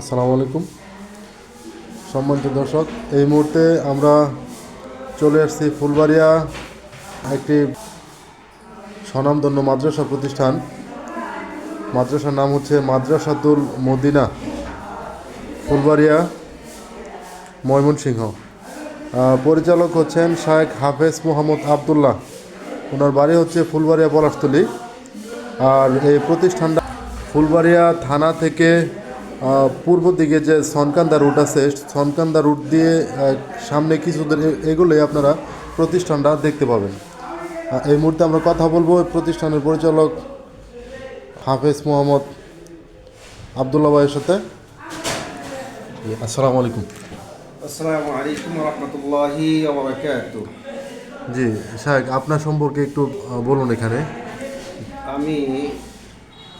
আসসালামু আলাইকুম। সম্মানিত দর্শক, এই মুহূর্তে আমরা চলে আসছি ফুলবাড়িয়া একটি স্বনামধন্য মাদ্রাসা প্রতিষ্ঠান। মাদ্রাসার নাম হচ্ছে মাদ্রাসাতুল মদিনা, ফুলবাড়িয়া, ময়মনসিংহ। পরিচালক হচ্ছেন শায়েখ হাফেজ মোহাম্মদ আবদুল্লাহ। ওনার বাড়ি হচ্ছে ফুলবাড়িয়া পলাশতলী। আর এই প্রতিষ্ঠানটা ফুলবাড়িয়া থানা থেকে পূর্ব দিকে যে সনকান্দা রুট আছে সনকান্দা রুট দিয়ে সামনে কিছু দূর এগোলেই আপনারা প্রতিষ্ঠানটা দেখতে পাবেন। এই মুহূর্তে আমরা কথা বলব এই প্রতিষ্ঠানের পরিচালক হাফেজ মোহাম্মদ আবদুল্লাহ ভাইয়ের সাথে। আসসালামু আলাইকুম। আসসালামু আলাইকুম রহমতুল্লাহি জি শাহেক আপনার সম্পর্কে একটু বলুন এখানে। আমি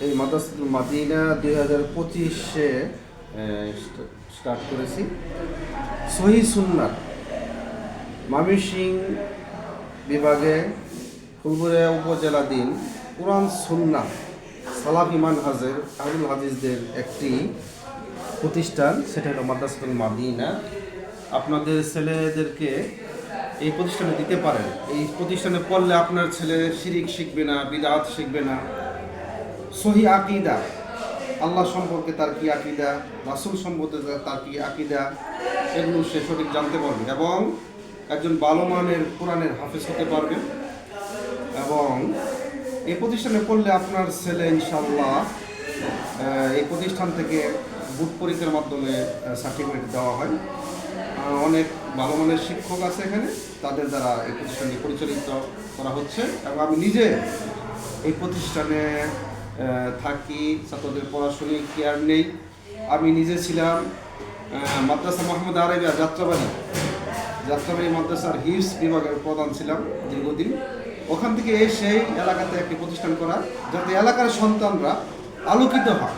এই মাদ্রাসাতুল মাদিনা দুই হাজার পঁচিশে স্টার্ট করেছি। সহি সুন্নাত মামিসিং বিভাগে ফুলবুড়িয়া উপজেলাধীন কোরআন সুন্না সালাফ ইমান হাজের আহুল হাদিসদের একটি প্রতিষ্ঠান, সেটা হলো মাদ্রাসাতুল মাদিনা। আপনাদের ছেলেদেরকে এই প্রতিষ্ঠানে দিতে পারেন। এই প্রতিষ্ঠানে পড়লে আপনার ছেলে শিরিক শিখবে না, বিদাত শিখবে না। সহি আকিদা। আল্লাহ সম্পর্কে তার কি আকিদা? রাসুল সম্পর্কে তার কি আকিদা? এগুলো সে সঠিক জানতে পারবে এবং একজন ভালো মানের কোরআনের হাফেজ হতে পারবে এবং এই প্রতিষ্ঠানে পড়লে আপনার ছেলে ইনশাল্লাহ এই প্রতিষ্ঠান থেকে বুট পরীক্ষার মাধ্যমে সার্টিফিকেট দেওয়া হয়। অনেক ভালো মানের শিক্ষক আছে এখানে, তাদের দ্বারা এই প্রতিষ্ঠানটি পরিচালিত করা হচ্ছে এবং আমি নিজে এই প্রতিষ্ঠানে থাকি, ছাত্রদের পড়াশোনায় কেয়ার নেই। আমি নিজে ছিলাম মাদ্রাসা মোহাম্মদ আরেবিয়া যাত্রাবাড়ি। যাত্রাবাড়ি মাদ্রাসার হিপস বিভাগের প্রধান ছিলাম দীর্ঘদিন। ওখান থেকে এসে এলাকাতে একটি প্রতিষ্ঠান করা, যাতে এলাকার সন্তানরা আলোকিত হয়।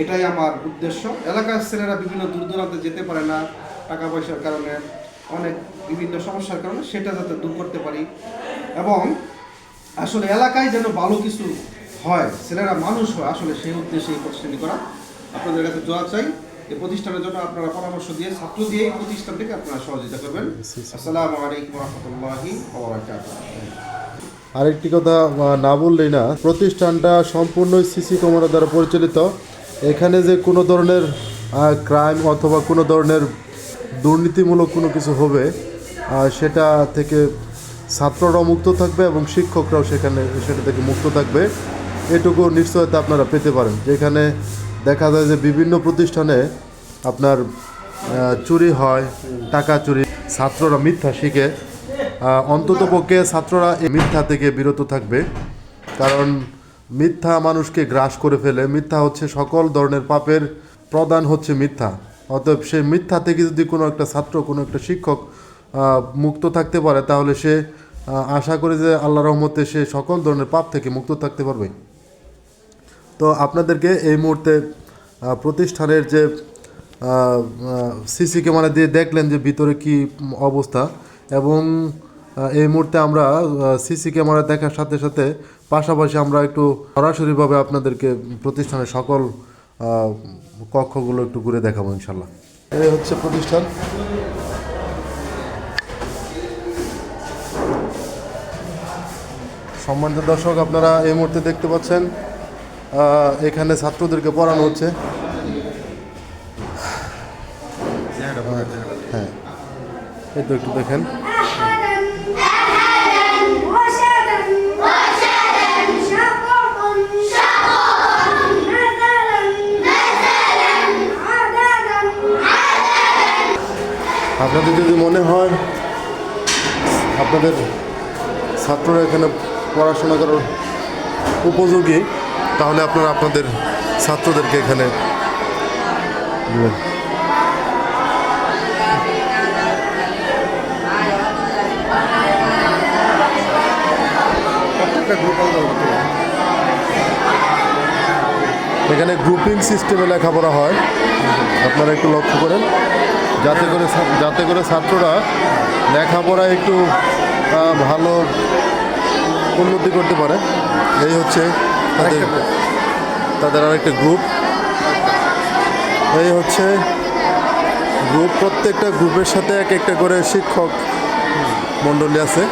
এটাই আমার উদ্দেশ্য। এলাকার ছেলেরা বিভিন্ন দূর দূরান্তে যেতে পারে না, টাকা পয়সার কারণে, অনেক বিভিন্ন সমস্যার কারণে সেটা যাতে দূর করতে পারি। এবং আসলে এলাকায় যেন ভালো কিছু হয়, ছেলেরা মানুষ হয়, আসলে সেই উদ্দেশ্যে এই প্রতিষ্ঠানটি করা। আপনাদের কাছে দোয়া চাই, এই প্রতিষ্ঠানের জন্য আপনারা পরামর্শ দিয়ে, ছাত্র দিয়ে এই প্রতিষ্ঠান থেকে আপনারা সহযোগিতা করবেন। আসসালামু আলাইকুম রহমতুল্লাহি আরেকটি কথা না বললেই না, প্রতিষ্ঠানটা সম্পূর্ণ সিসি ক্যামেরা দ্বারা পরিচালিত। এখানে যে কোনো ধরনের ক্রাইম অথবা কোনো ধরনের দুর্নীতিমূলক কোনো কিছু হবে সেটা থেকে ছাত্ররাও মুক্ত থাকবে এবং শিক্ষকরাও সেখানে, সেটা থেকে মুক্ত থাকবে। এটুকু নিশ্চয়তা আপনারা পেতে পারেন। যেখানে দেখা যায় যে বিভিন্ন প্রতিষ্ঠানে আপনার চুরি হয়, টাকা চুরি। ছাত্ররা মিথ্যা শিখে অন্তত পক্ষে ছাত্ররা এই মিথ্যা থেকে বিরত থাকবে। কারণ মিথ্যা মানুষকে গ্রাস করে ফেলে। মিথ্যা হচ্ছে সকল ধরনের পাপের প্রদান হচ্ছে মিথ্যা। অতএব সে মিথ্যা থেকে যদি কোনো একটা ছাত্র, কোনো একটা শিক্ষক মুক্ত থাকতে পারে, তাহলে সে আশা করে যে আল্লাহ রহমতে সে সকল ধরনের পাপ থেকে মুক্ত থাকতে পারবে। তো আপনাদেরকে এই মুহূর্তে প্রতিষ্ঠানের যে সিসি ক্যামেরা দিয়ে দেখলেন যে ভিতরে কি অবস্থা এবং এই মুহূর্তে আমরা সিসি ক্যামেরা দেখার সাথে সাথে পাশাপাশি আমরা একটু সরাসরিভাবে আপনাদেরকে প্রতিষ্ঠানের সকল কক্ষগুলো একটু ঘুরে দেখাবো ইনশাল্লাহ এই হচ্ছে প্রতিষ্ঠান। সম্মানিত দর্শক, আপনারা এই মুহূর্তে দেখতে পাচ্ছেন এখানে ছাত্রদেরকে পড়ানো হচ্ছে। হ্যাঁ একটু দেখেন। আপনাদের যদি মনে হয়, আপনাদের ছাত্ররা এখানে পড়াশোনা করার উপযোগী তাহলে আপনারা আপনাদের ছাত্রদেরকে এখানে এখানে গ্রুপিং সিস্টেমে লেখাপড়া হয়। আপনারা একটু লক্ষ্য করেন। যাতে করে যাতে করে ছাত্ররা লেখাপড়া একটু ভালো উন্নতি করতে পারে। এই হচ্ছে তাদের তাদের আরেকটা গ্রুপ এই হচ্ছে গ্রুপ প্রত্যেকটা গ্রুপের সাথে এক একটা করে শিক্ষক মণ্ডলী আছে।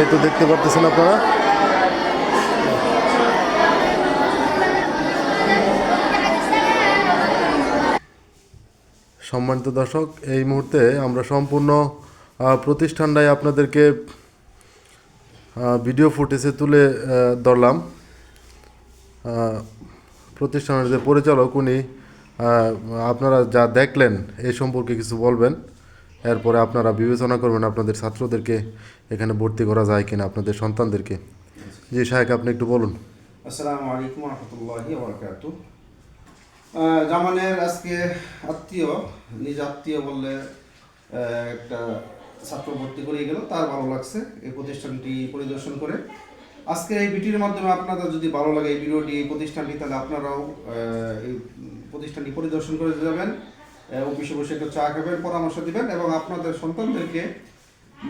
এই তো দেখতে পারতেছেন আপনারা। সম্মানিত দর্শক এই মুহূর্তে আমরা সম্পূর্ণ প্রতিষ্ঠানটাই আপনাদেরকে ভিডিও ফুটেজে তুলে ধরলাম। প্রতিষ্ঠানের যে পরিচালক, উনি আপনারা যা দেখলেন এই সম্পর্কে কিছু বলবেন। এরপরে আপনারা বিবেচনা করবেন আপনাদের ছাত্রদেরকে এখানে ভর্তি করা যায় কিনা, আপনাদের সন্তানদেরকে। জি, সাহেব, আপনি একটু বলুন। আসসালামু আলাইকুম রহমতুল্লাহি জামানের আজকে আত্মীয়, নিজ আত্মীয় বললে একটা ছাত্র ভর্তি করে গেল, তার ভালো লাগছে। এই প্রতিষ্ঠানটি পরিদর্শন করে আজকে এই ভিডিওর মাধ্যমে আপনাদের যদি ভালো লাগে এই ভিডিওটি, এই প্রতিষ্ঠানটি, তাহলে আপনারাও এই প্রতিষ্ঠানটি পরিদর্শন করে যাবেন অফিসে বসে একটু চা খাবেন, পরামর্শ দিবেন এবং আপনাদের সন্তানদেরকে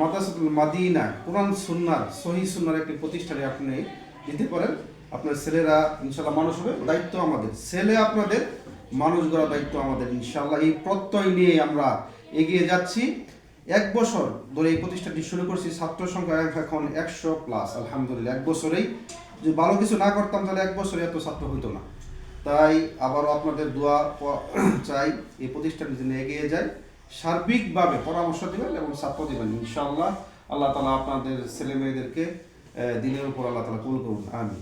মাদাসাতুল মাদিনা, কোরআন সুন্নার সহি সুন্নার একটি প্রতিষ্ঠানে আপনি দিতে পারেন। আপনার ছেলেরা ইনশাল্লাহ মানুষ হবে, দায়িত্ব আমাদের। ছেলে আপনাদের, মানুষ গড়ার দায়িত্ব আমাদের ইনশাল্লাহ এই প্রত্যয় নিয়ে আমরা এগিয়ে যাচ্ছি। এক বছর ধরে এই প্রতিষ্ঠানটি শুরু করছি, ছাত্র সংখ্যা এখন একশো প্লাস আলহামদুলিল্লাহ। এক বছরেই যদি ভালো কিছু না করতাম, তাহলে এক বছরে এত ছাত্র হইতো না। তাই আবারও আপনাদের দোয়া চাই এই প্রতিষ্ঠানটি যেন এগিয়ে যায়, সার্বিকভাবে পরামর্শ দিবেন এবং ছাত্র দিবেন, ইনশাআল্লাহ। আল্লাহ তালা আপনাদের ছেলে মেয়েদেরকে দিনের উপর আল্লাহ তালা কবুল করুন আমি